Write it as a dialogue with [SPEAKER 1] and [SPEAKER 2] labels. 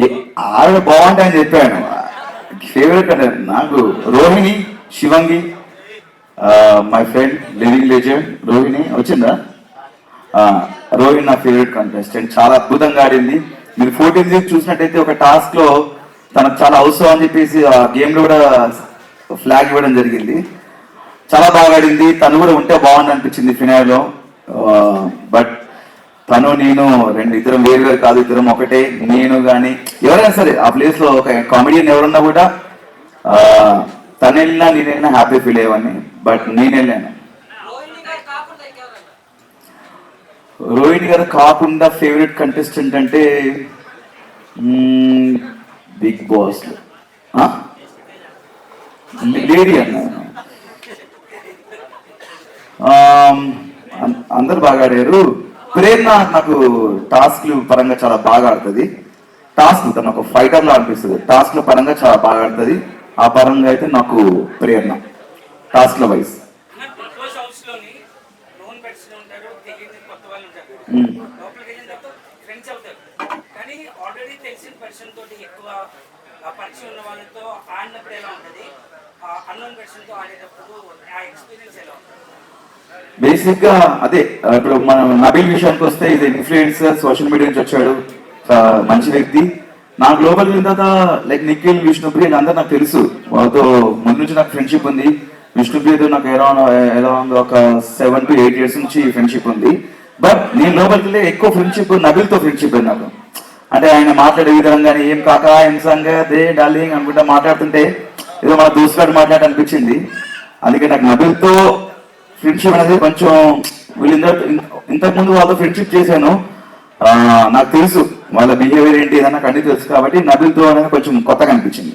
[SPEAKER 1] ఏ- ఆవిడ బాగుంటాయని చెప్పాను. ఫేవరెట్ అంటే నాకు Rohini Shivangi my friend living legend Rohini. వచ్చిందా? రోహిణి నా ఫేవరెట్ కంటెస్టెంట్ చాలా అద్భుతంగా ఆడింది. మీరు ఫోర్టీన్ వీక్ చూసినట్టయితే ఒక టాస్క్లో తనకు చాలా అవసరం అని చెప్పేసి ఆ గేమ్లో కూడా ఫ్లాగ్ ఇవ్వడం జరిగింది. చాలా బాగా ఆడింది. తను కూడా ఉంటే బాగుంది అనిపించింది ఫినాయిలో తను నేను రెండు ఇద్దరం వేరు వేరు కాదు ఇద్దరం ఒకటే. నేను కానీ ఎవరైనా సరే ఆ ప్లేస్లో ఒక కామెడియన్ ఎవరున్నా కూడా తను వెళ్ళినా నేను వెళ్ళినా హ్యాపీ ఫీల్ అయ్యేవాడిని. బట్ నేను వెళ్ళాను. రోహిణి గారు కాకుండా ఫేవరెట్ కంటెస్టెంట్ అంటే బిగ్ బాస్ లేడీ అన్నాను అం- అందరు బాగా ఆడారు. ప్రేరణ నాకు టాస్క్లు పరంగా చాలా బాగా ఆడుతుంది. టాస్క్ తను ఒక ఫైటర్ లా అనిపిస్తుంది. టాస్క్ల పరంగా చాలా బాగా ఆడుతుంది. ఆ పరంగా అయితే నాకు ప్రేరణ. టాస్క్ల వైజ్.
[SPEAKER 2] ఎక్కువ ఆ పరిచయం ఉన్న వాళ్ళతో ఆడినప్పుడు ఎలా ఉంటుంది? అన్నోన్ పర్సన్తో ఆడేటప్పుడు ఆ ఎక్స్పీరియన్స్ ఎలా ఉంటుంది?
[SPEAKER 1] బేసిక్గా అదే ఇప్పుడు మనం నబీల్ విషయానికి వస్తే ఇది ఇన్ఫ్లుయెన్సర్ సోషల్ మీడియా నుంచి వచ్చాడు మంచి వ్యక్తి. నా గ్లోబల్ తర్వాత లైక్ నిఖిల్ విష్ణుప్రియ అందరూ నాకు తెలుసు. వాళ్ళతో ముందు నుంచి నాకు ఫ్రెండ్షిప్ ఉంది. విష్ణుప్రియతో నాకు అరౌండ్ అరౌండ్ ఒక సెవెన్ టు ఎయిట్ ఇయర్స్ నుంచి ఫ్రెండ్షిప్ ఉంది. బట్ నేను లోపలికి వెళ్ళి ఎక్కువ ఫ్రెండ్షిప్ నబిల్తో ఫ్రెండ్షిప్ ఉంది నాకు. అంటే ఆయన మాట్లాడే విధంగా కానీ ఏం కాక ఏం సంగతే డార్లింగ్ అనుకుంటా మాట్లాడుతుంటే ఏదో మన దోస్తుగాడు మాట్లాడాలనిపించింది. అందుకే నాకు నబిల్తో ఫ్రెండ్షిప్ అనేది కొంచెం వీళ్ళు ఇంతకు ముందు వాళ్ళతో ఫ్రెండ్షిప్ చేశాను. నాకు తెలుసు వాళ్ళ బిహేవియర్ ఏంటి ఏదన్నా నాకు అన్ని తెలుసు కాబట్టి నబిల్తో అనేది కొంచెం కొత్తగా అనిపించింది.